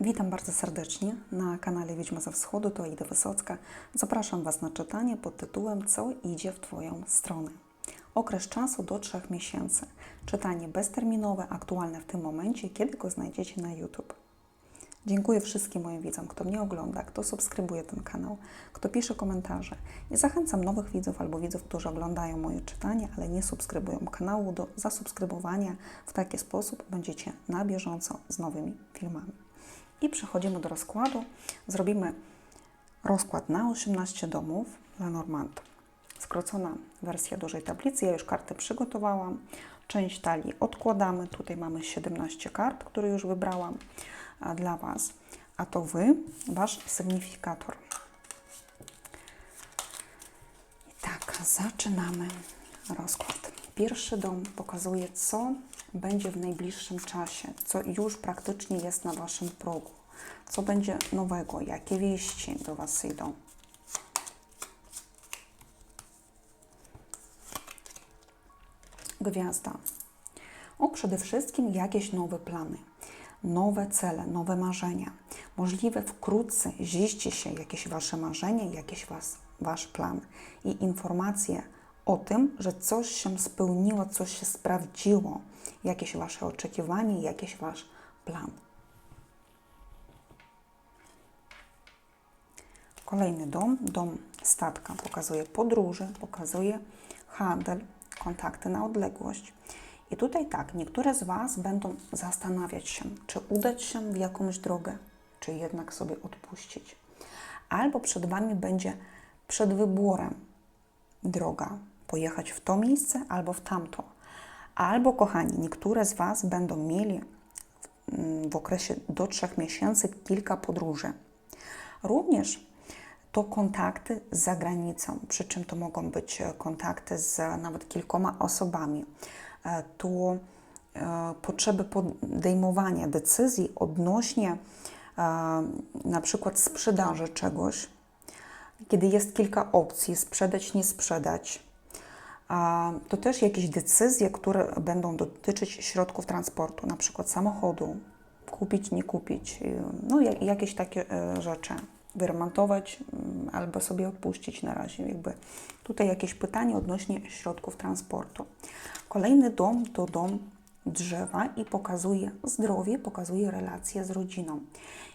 Witam bardzo serdecznie na kanale Wiedźma ze Wschodu, to Aida Wysocka. Zapraszam Was na czytanie pod tytułem Co idzie w Twoją stronę. Okres czasu do 3 miesięcy. Czytanie bezterminowe, aktualne w tym momencie, kiedy go znajdziecie na YouTube. Dziękuję wszystkim moim widzom, kto mnie ogląda, kto subskrybuje ten kanał, kto pisze komentarze. I zachęcam nowych widzów albo widzów, którzy oglądają moje czytanie, ale nie subskrybują kanału, do zasubskrybowania. W taki sposób będziecie na bieżąco z nowymi filmami. I przechodzimy do rozkładu. Zrobimy rozkład na 18 domów Lenormand. Skrócona wersja dużej tablicy. Ja już karty przygotowałam. Część talii odkładamy. Tutaj mamy 17 kart, które już wybrałam dla Was. A to Wy, Wasz sygnifikator. I tak, zaczynamy rozkład. Pierwszy dom pokazuje, co będzie w najbliższym czasie, co już praktycznie jest na Waszym progu, co będzie nowego, jakie wieści do Was idą. Gwiazda. O, przede wszystkim jakieś nowe plany, nowe cele, nowe marzenia. Możliwe wkrótce ziści się jakieś Wasze marzenie, jakiś was, Wasz plan i informacje o tym, że coś się spełniło, coś się sprawdziło, jakieś Wasze oczekiwanie, jakiś Wasz plan. Kolejny dom, dom statka, pokazuje podróże, pokazuje handel, kontakty na odległość. I tutaj tak, niektóre z Was będą zastanawiać się, czy udać się w jakąś drogę, czy jednak sobie odpuścić. Albo przed Wami będzie przed wyborem droga, pojechać w to miejsce albo w tamto. Albo, kochani, niektóre z Was będą mieli w, okresie do trzech miesięcy kilka podróży. Również to kontakty z zagranicą, przy czym to mogą być kontakty z nawet kilkoma osobami. To e, potrzeby podejmowania decyzji odnośnie e, na przykład sprzedaży czegoś, kiedy jest kilka opcji, sprzedać, nie sprzedać, to też jakieś decyzje, które będą dotyczyć środków transportu, na przykład samochodu, kupić, nie kupić, no jakieś takie e, rzeczy, wyremontować mm, albo sobie odpuścić na razie. Jakby tutaj jakieś pytanie odnośnie środków transportu. Kolejny dom to dom drzewa i pokazuje zdrowie, pokazuje relacje z rodziną.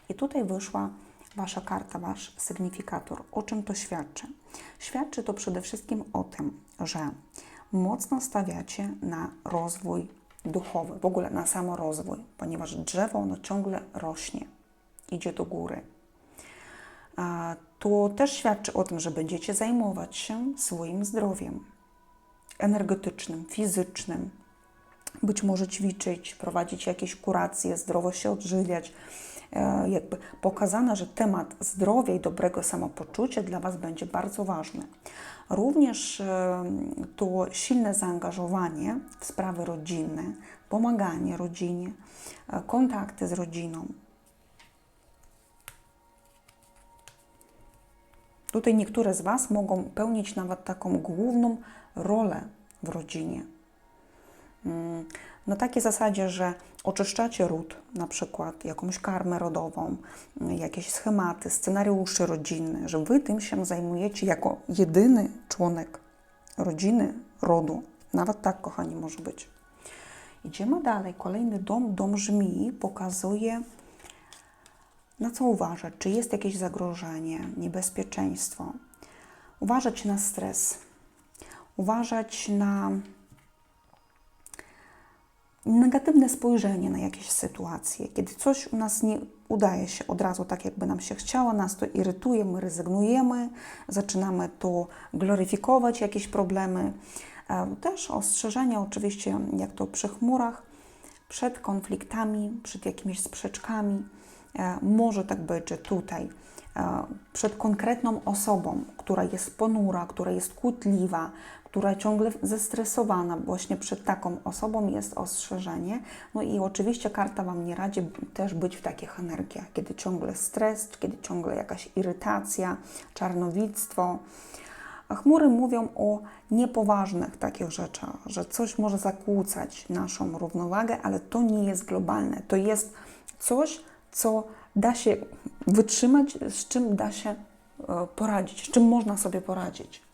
I tutaj wyszła Wasza karta, Wasz sygnifikator. O czym to świadczy? Świadczy to przede wszystkim o tym, że mocno stawiacie na rozwój duchowy, w ogóle na samorozwój, ponieważ drzewo ono ciągle rośnie, idzie do góry. To też świadczy o tym, że będziecie zajmować się swoim zdrowiem energetycznym, fizycznym, być może ćwiczyć, prowadzić jakieś kuracje, zdrowo się odżywiać, jakby pokazane, że temat zdrowia i dobrego samopoczucia dla Was będzie bardzo ważny. Również to silne zaangażowanie w sprawy rodzinne, pomaganie rodzinie, kontakty z rodziną. Tutaj niektóre z Was mogą pełnić nawet taką główną rolę w rodzinie. Na takiej zasadzie, że oczyszczacie ród, na przykład jakąś karmę rodową, jakieś schematy, scenariusze rodzinne, że Wy tym się zajmujecie jako jedyny członek rodziny, rodu. Nawet tak, kochani, może być. Idziemy dalej. Kolejny dom, dom żmii, pokazuje, na co uważać, czy jest jakieś zagrożenie, niebezpieczeństwo. Uważać na stres, uważać na negatywne spojrzenie na jakieś sytuacje. Kiedy coś u nas nie udaje się od razu tak, jakby nam się chciało, nas to irytuje, my rezygnujemy, zaczynamy to gloryfikować, jakieś problemy. Też ostrzeżenia, oczywiście, jak to przy chmurach, przed konfliktami, przed jakimiś sprzeczkami. Może tak być, że tutaj przed konkretną osobą, która jest ponura, która jest kłótliwa, która ciągle zestresowana, właśnie przed taką osobą jest ostrzeżenie. No i oczywiście karta Wam nie radzi też być w takich energiach, kiedy ciągle stres, kiedy ciągle jakaś irytacja, czarnowictwo. A chmury mówią o niepoważnych takich rzeczach, że coś może zakłócać naszą równowagę, ale to nie jest globalne. To jest coś, co da się wytrzymać, z czym da się e, poradzić, z czym można sobie poradzić.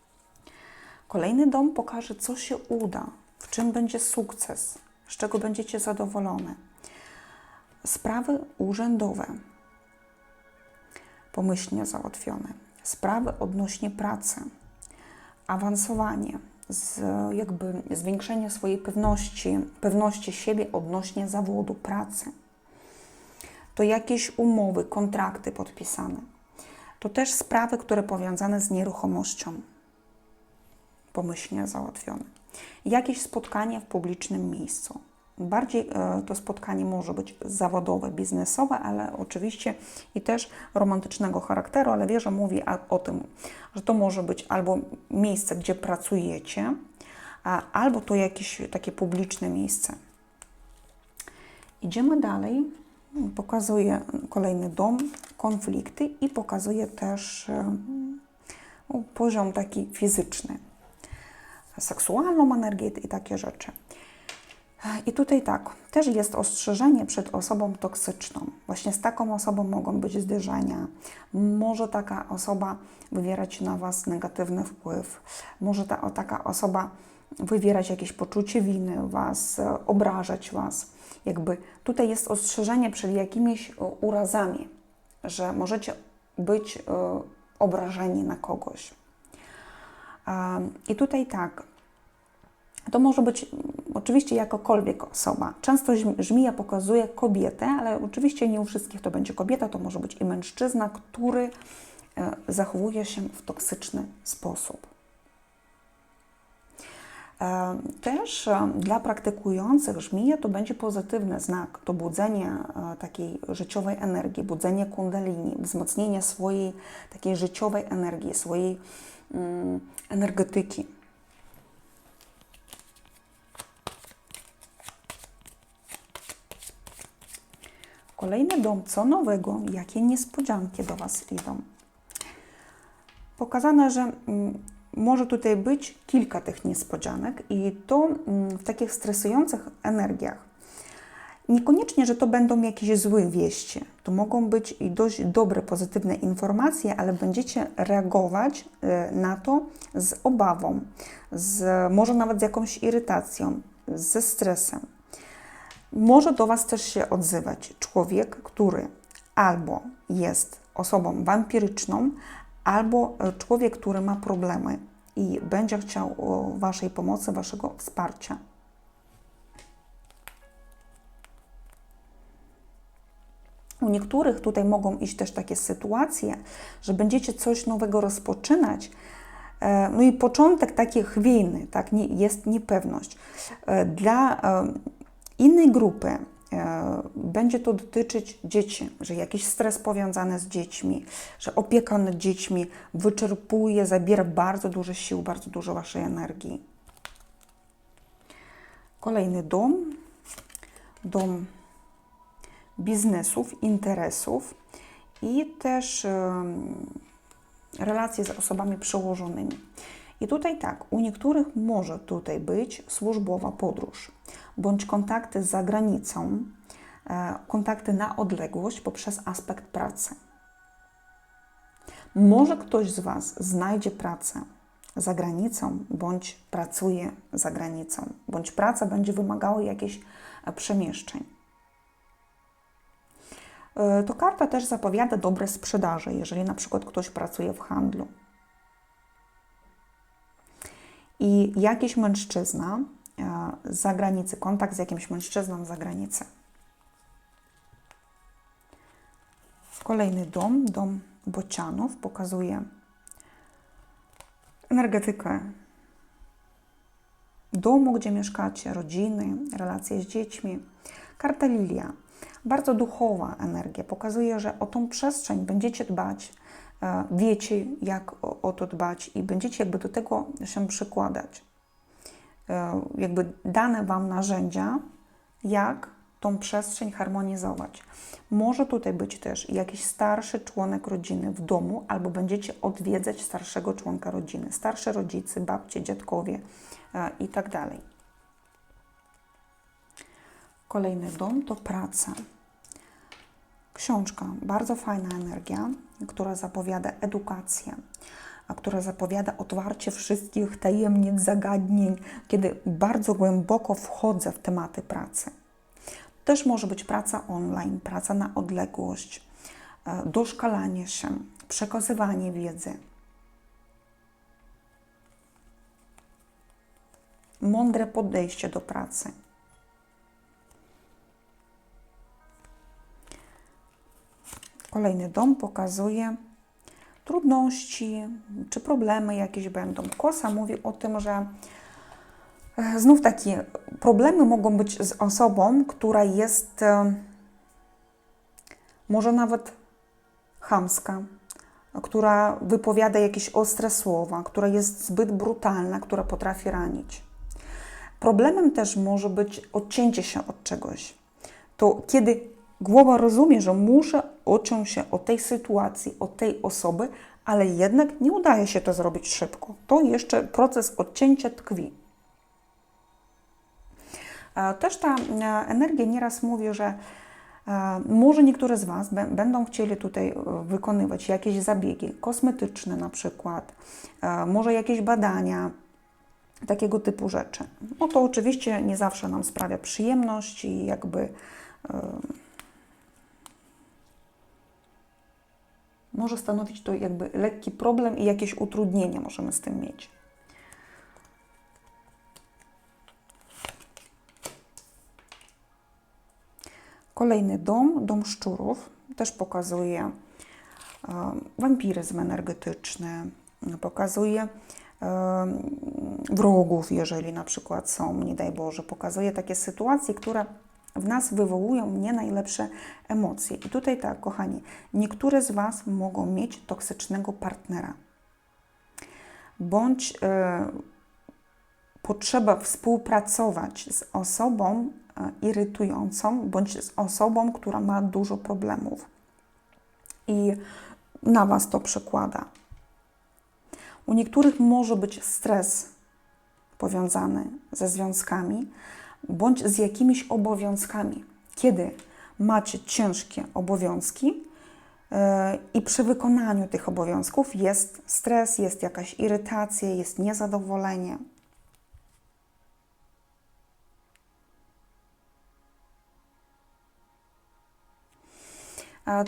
Kolejny dom pokaże, co się uda, w czym będzie sukces, z czego będziecie zadowolone. Sprawy urzędowe, pomyślnie załatwione. Sprawy odnośnie pracy, awansowanie, z, jakby zwiększenie swojej pewności, pewności siebie odnośnie zawodu, pracy. To jakieś umowy, kontrakty podpisane. To też sprawy, które powiązane z nieruchomością, pomyślnie załatwione. Jakieś spotkanie w publicznym miejscu. Bardziej e, to spotkanie może być zawodowe, biznesowe, ale oczywiście i też romantycznego charakteru, ale wieża mówi o tym, że to może być albo miejsce, gdzie pracujecie, albo to jakieś takie publiczne miejsce. Idziemy dalej. Pokazuje kolejny dom, konflikty i pokazuje też e, poziom taki fizyczny, seksualną energię i takie rzeczy. I tutaj tak, też jest ostrzeżenie przed osobą toksyczną. Właśnie z taką osobą mogą być zderzenia. Może taka osoba wywierać na Was negatywny wpływ. Może ta, taka osoba wywierać jakieś poczucie winy Was, obrażać Was. Jakby tutaj jest ostrzeżenie przed jakimiś urazami, że możecie być y, obrażeni na kogoś. I tutaj tak, to może być oczywiście jakokolwiek osoba. Często żmija pokazuje kobietę, ale oczywiście nie u wszystkich to będzie kobieta, to może być i mężczyzna, który e, zachowuje się w toksyczny sposób. E, też e, dla praktykujących żmije to będzie pozytywny znak, to budzenie takiej życiowej energii, budzenie kundalini, wzmocnienie swojej takiej życiowej energii, swojej energetyki. Kolejny dom, co nowego, jakie niespodzianki do Was idą. Pokazane, że mm, może tutaj być kilka tych niespodzianek i to mm, w takich stresujących energiach. Niekoniecznie, że to będą jakieś złe wieści. To mogą być i dość dobre, pozytywne informacje, ale będziecie reagować y, na to z obawą, z, może nawet z jakąś irytacją, ze stresem może do Was też się odzywać człowiek, który albo jest osobą wampiryczną, albo e, człowiek, który ma problemy i będzie chciał Waszej pomocy, Waszego wsparcia. U niektórych tutaj mogą iść też takie sytuacje, że będziecie coś nowego rozpoczynać, e, no i początek taki chwiejny, tak, nie, jest niepewność. E, dla innej grupy e, będzie to dotyczyć dzieci, że jakiś stres powiązany z dziećmi, że opieka nad dziećmi wyczerpuje, zabiera bardzo dużo sił, bardzo dużo Waszej energii. Kolejny dom, dom biznesów, interesów i też relacje z osobami przełożonymi. I tutaj tak, u niektórych może tutaj być służbowa podróż bądź kontakty z zagranicą, e, kontakty na odległość poprzez aspekt pracy. Może ktoś z Was znajdzie pracę za granicą, bądź pracuje za granicą, bądź praca będzie wymagała jakichś e, przemieszczeń. E, to karta też zapowiada dobre sprzedaże, jeżeli na przykład ktoś pracuje w handlu. I jakiś mężczyzna z zagranicy, kontakt z jakimś mężczyzną z zagranicy. Kolejny dom, dom bocianów, pokazuje energetykę domu, gdzie mieszkacie, rodziny, relacje z dziećmi. Karta Lilia, bardzo duchowa energia, pokazuje, że o tą przestrzeń będziecie dbać, e, wiecie, jak o, to dbać i będziecie jakby do tego się przykładać. E, jakby dane Wam narzędzia, jak tą przestrzeń harmonizować. Może tutaj być też jakiś starszy członek rodziny w domu, albo będziecie odwiedzać starszego członka rodziny, starsze rodzice, babcie, dziadkowie e, i tak dalej. Kolejny dom to praca. Książka, bardzo fajna energia, która zapowiada edukację, a która zapowiada otwarcie wszystkich tajemnic, zagadnień, kiedy bardzo głęboko wchodzę w tematy pracy. Też może być praca online, praca na odległość, e, doszkalanie się, przekazywanie wiedzy. Mądre podejście do pracy. Kolejny dom pokazuje trudności czy problemy jakieś będą. Kosa mówi o tym, że e, znów takie problemy mogą być z osobą, która jest e, może nawet chamska, która wypowiada jakieś ostre słowa, która jest zbyt brutalna, która potrafi ranić. Problemem też może być odcięcie się od czegoś. To kiedy głowa rozumie, że muszę odciąć się od tej sytuacji, od tej osoby, ale jednak nie udaje się to zrobić szybko. To jeszcze proces odcięcia tkwi. Też ta e, energia nieraz mówi, że e, może niektóre z Was będą chcieli tutaj e, wykonywać jakieś zabiegi kosmetyczne, na przykład, może jakieś badania, takiego typu rzeczy. No to oczywiście nie zawsze nam sprawia przyjemność i jakby może stanowić to jakby lekki problem i jakieś utrudnienia możemy z tym mieć. Kolejny dom, dom szczurów, też pokazuje e, wampiryzm energetyczny, pokazuje e, wrogów, jeżeli na przykład są, nie daj Boże, pokazuje takie sytuacje, które w nas wywołują nie najlepsze emocje. I tutaj tak, kochani, niektóre z Was mogą mieć toksycznego partnera, bądź e, potrzeba współpracować z osobą e, irytującą, bądź z osobą, która ma dużo problemów. I na Was to przekłada. U niektórych może być stres powiązany ze związkami, bądź z jakimiś obowiązkami. Kiedy macie ciężkie obowiązki yy, i przy wykonaniu tych obowiązków jest stres, jest jakaś irytacja, jest niezadowolenie.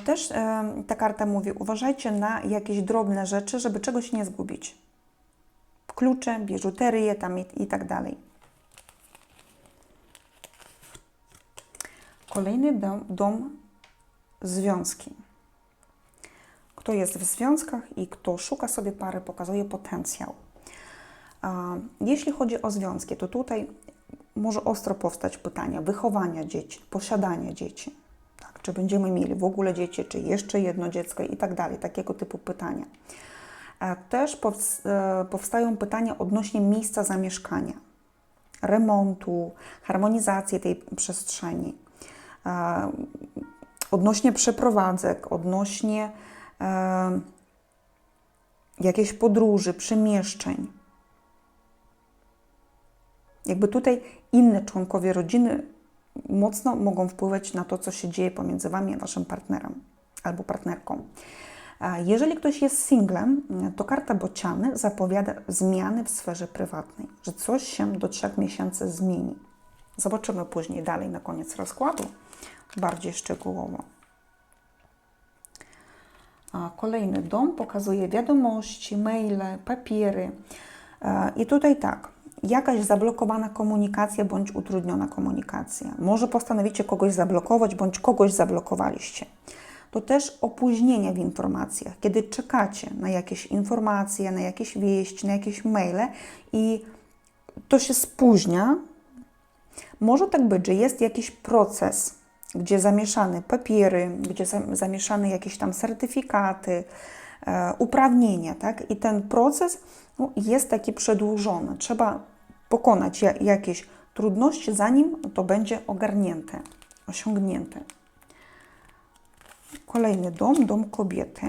Też yy, ta karta mówi: uważajcie na jakieś drobne rzeczy, żeby czegoś nie zgubić. Klucze, biżuterię tam i, i tak dalej. Kolejny dom, dom związki. Kto jest w związkach i kto szuka sobie pary, pokazuje potencjał. Jeśli chodzi o związki, to tutaj może ostro powstać pytanie wychowania dzieci, posiadania dzieci. Tak, czy będziemy mieli w ogóle dzieci, czy jeszcze jedno dziecko i tak dalej, takiego typu pytania. Też e, powstają pytania odnośnie miejsca zamieszkania, remontu, harmonizacji tej przestrzeni odnośnie przeprowadzek, odnośnie e, jakiejś podróży, przemieszczeń. Jakby tutaj inne członkowie rodziny mocno mogą wpływać na to, co się dzieje pomiędzy Wami a Waszym partnerem albo partnerką. Jeżeli ktoś jest singlem, to karta bociany zapowiada zmiany w sferze prywatnej, że coś się do trzech miesięcy zmieni. Zobaczymy później dalej na koniec rozkładu bardziej szczegółowo. A kolejny dom pokazuje wiadomości, maile, papiery. E, I tutaj tak, jakaś zablokowana komunikacja bądź utrudniona komunikacja. Może postanowicie kogoś zablokować bądź kogoś zablokowaliście. To też opóźnienia w informacjach, kiedy czekacie na jakieś informacje, na jakieś wieści, na jakieś maile i to się spóźnia. Może tak być, że jest jakiś proces gdzie zamieszane papiery, gdzie zamieszane jakieś tam certyfikaty, e, uprawnienia, tak? I ten proces no, jest taki przedłużony. Trzeba pokonać jakieś trudności, zanim to będzie ogarnięte, osiągnięte. Kolejny dom, dom kobiety.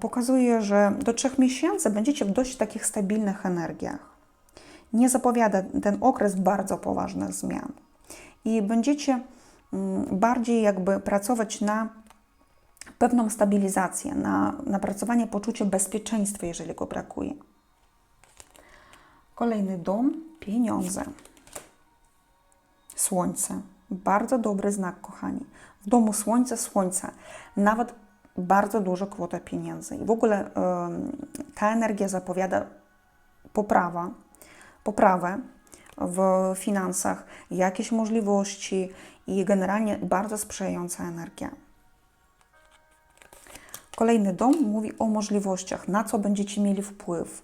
Pokazuje, że do trzech miesięcy będziecie w dość takich stabilnych energiach. Nie zapowiada ten okres bardzo poważnych zmian i będziecie mm, bardziej jakby pracować na pewną stabilizację, na napracowanie poczucia bezpieczeństwa, jeżeli go brakuje. Kolejny dom pieniądze. Słońce. Bardzo dobry znak, kochani. W domu słońce, słońce. Nawet bardzo duża kwota pieniędzy. I w ogóle ta energia zapowiada poprawa, poprawę w finansach, jakieś możliwości i generalnie bardzo sprzyjająca energia. Kolejny dom mówi o możliwościach, na co będziecie mieli wpływ,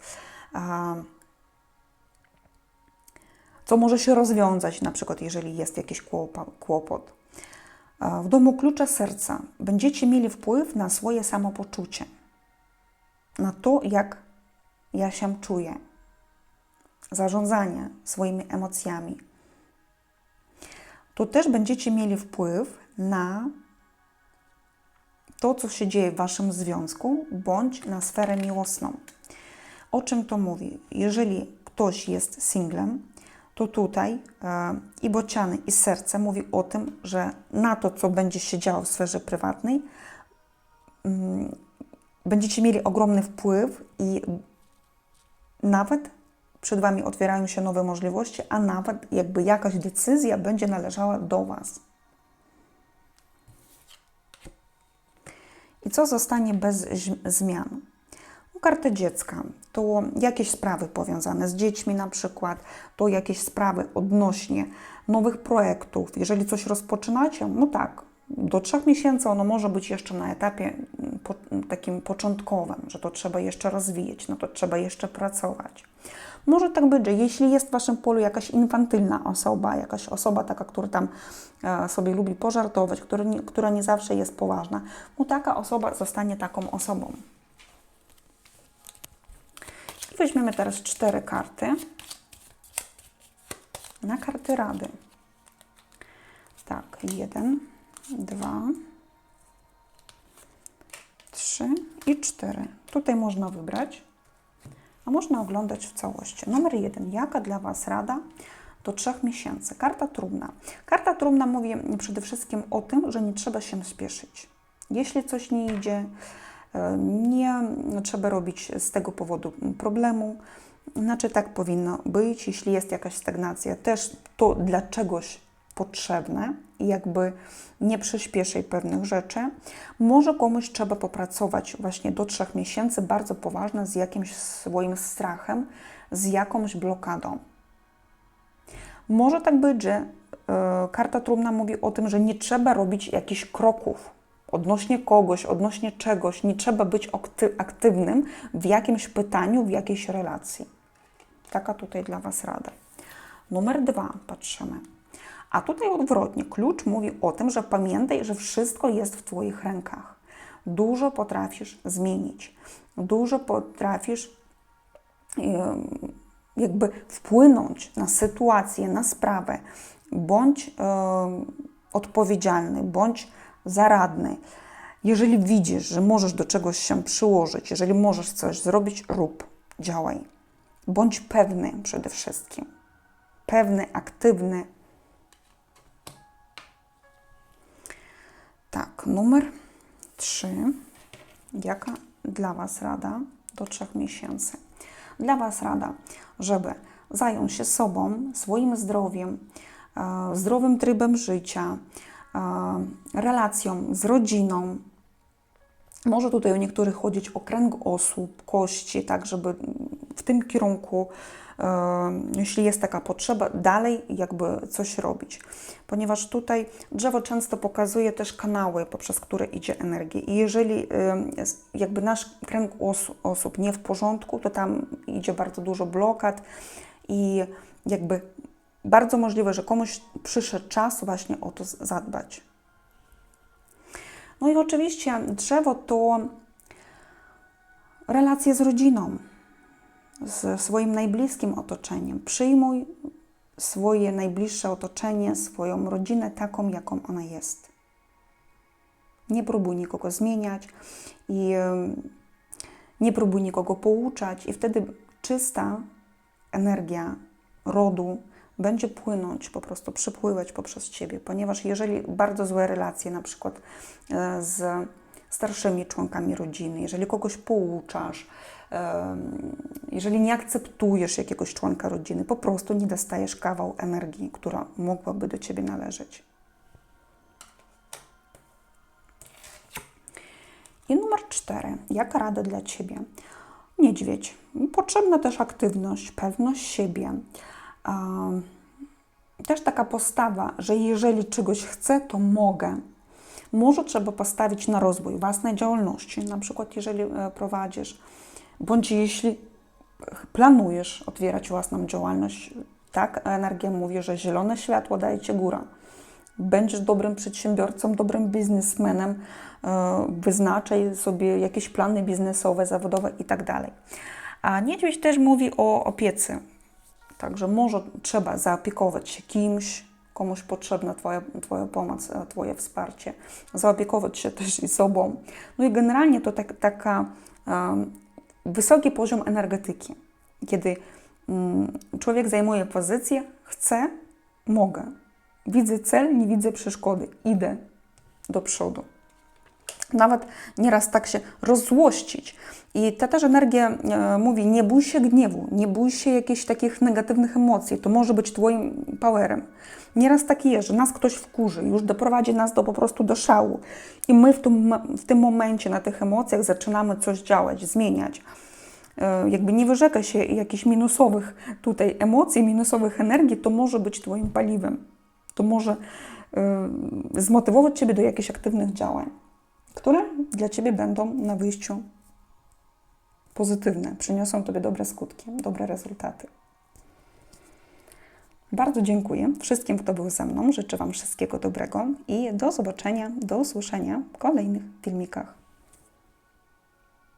co może się rozwiązać, na przykład jeżeli jest jakiś kłopot. W domu klucza serca będziecie mieli wpływ na swoje samopoczucie, na to, jak ja się czuję, zarządzanie swoimi emocjami. Tu też będziecie mieli wpływ na to, co się dzieje w waszym związku, bądź na sferę miłosną. O czym to mówi? Jeżeli ktoś jest singlem, to tutaj e, i bociany, i serce mówi o tym, że na to, co będzie się działo w sferze prywatnej, mm, będziecie mieli ogromny wpływ i nawet przed Wami otwierają się nowe możliwości, a nawet jakby jakaś decyzja będzie należała do Was. I co zostanie bez zmian? kartę dziecka, to jakieś sprawy powiązane z dziećmi na przykład, to jakieś sprawy odnośnie nowych projektów. Jeżeli coś rozpoczynacie, no tak, do trzech miesięcy ono może być jeszcze na etapie mm, takim początkowym, że to trzeba jeszcze rozwijać, no to trzeba jeszcze pracować. Może tak być, że jeśli jest w Waszym polu jakaś infantylna osoba, jakaś osoba taka, która tam e, sobie lubi pożartować, która nie, która nie zawsze jest poważna, no taka osoba zostanie taką osobą. Weźmiemy teraz cztery karty na karty rady. Tak, jeden, dwa, trzy i cztery. Tutaj można wybrać, można oglądać w całości. Numer jeden. Jaka dla Was rada do trzech miesięcy? Karta trumna. Karta trumna mówi przede wszystkim o tym, że nie trzeba się spieszyć. Jeśli coś nie idzie, nie trzeba robić z tego powodu problemu. Znaczy tak powinno być, jeśli jest jakaś stagnacja, też to dla czegoś potrzebne i jakby nie przyspieszaj pewnych rzeczy. Może komuś trzeba popracować właśnie do trzech miesięcy bardzo poważne z jakimś swoim strachem, z jakąś blokadą. Może tak być, że y, karta trumna mówi o tym, że nie trzeba robić jakichś kroków, odnośnie kogoś, odnośnie czegoś. Nie trzeba być aktywnym w jakimś pytaniu, w jakiejś relacji. Taka tutaj dla Was rada. Numer dwa patrzymy. A tutaj odwrotnie. Klucz mówi o tym, że pamiętaj, że wszystko jest w Twoich rękach. Dużo potrafisz zmienić. Dużo potrafisz jakby wpłynąć na sytuację, na sprawę. Bądź odpowiedzialny, bądź zaradny. Jeżeli widzisz, że możesz do czegoś się przyłożyć, jeżeli możesz coś zrobić, rób, działaj. Bądź pewny przede wszystkim. Pewny, aktywny. Tak, numer trzy. Jaka dla Was rada do trzech miesięcy? Dla Was rada, żeby zająć się sobą, swoim zdrowiem, e, zdrowym trybem życia, relacją z rodziną. Może tutaj u niektórych chodzić o kręg osób, kości, tak, żeby w tym kierunku, jeśli jest taka potrzeba, dalej jakby coś robić. Ponieważ tutaj drzewo często pokazuje też kanały, poprzez które idzie energia. I jeżeli jakby nasz kręg os osób nie w porządku, to tam idzie bardzo dużo blokad i jakby bardzo możliwe, że komuś przyszedł czas właśnie o to zadbać. No i oczywiście drzewo to relacje z rodziną, z swoim najbliskim otoczeniem. Przyjmuj swoje najbliższe otoczenie, swoją rodzinę taką, jaką ona jest. Nie próbuj nikogo zmieniać i nie próbuj nikogo pouczać, i wtedy czysta energia rodu będzie płynąć, po prostu przypływać poprzez Ciebie, ponieważ jeżeli bardzo złe relacje, na przykład e, z starszymi członkami rodziny, jeżeli kogoś pouczasz, jeżeli nie akceptujesz jakiegoś członka rodziny, po prostu nie dostajesz kawał energii, która mogłaby do Ciebie należeć. I numer cztery. Jaka rada dla Ciebie? Niedźwiedź. Potrzebna też aktywność, pewność siebie. Też taka postawa, że jeżeli czegoś chcę, to mogę. Może trzeba postawić na rozwój własnej działalności, na przykład jeżeli e, prowadzisz, bądź jeśli planujesz otwierać własną działalność, tak, energia mówi, że zielone światło daje Ci góra. Będziesz dobrym przedsiębiorcą, dobrym biznesmenem, e, wyznaczaj sobie jakieś plany biznesowe, zawodowe i tak. A niedźwiedź też mówi o opiece. Także może trzeba zaopiekować się kimś, komuś potrzebna twoja, twoja pomoc, e, Twoje wsparcie, zaopiekować się też i sobą. No i generalnie to tak, taka um, wysoki poziom energetyki, kiedy um, człowiek zajmuje pozycję, chcę, mogę. Widzę cel, nie widzę przeszkody, idę do przodu. Nawet nieraz tak się rozzłościć. I ta też energia e, mówi: nie bój się gniewu, nie bój się jakichś takich negatywnych emocji. To może być Twoim powerem. Nieraz tak jest, że nas ktoś wkurzy, już doprowadzi nas do po prostu do szału. I my w tym, w tym momencie na tych emocjach zaczynamy coś działać, zmieniać. E, jakby nie wyrzeka się jakichś minusowych tutaj emocji, minusowych energii, to może być Twoim paliwem. To może y, zmotywować Ciebie do jakichś aktywnych działań, które dla Ciebie będą na wyjściu pozytywne, przyniosą Tobie dobre skutki, dobre rezultaty. Bardzo dziękuję wszystkim, kto był ze mną. Życzę Wam wszystkiego dobrego i do zobaczenia, do usłyszenia w kolejnych filmikach.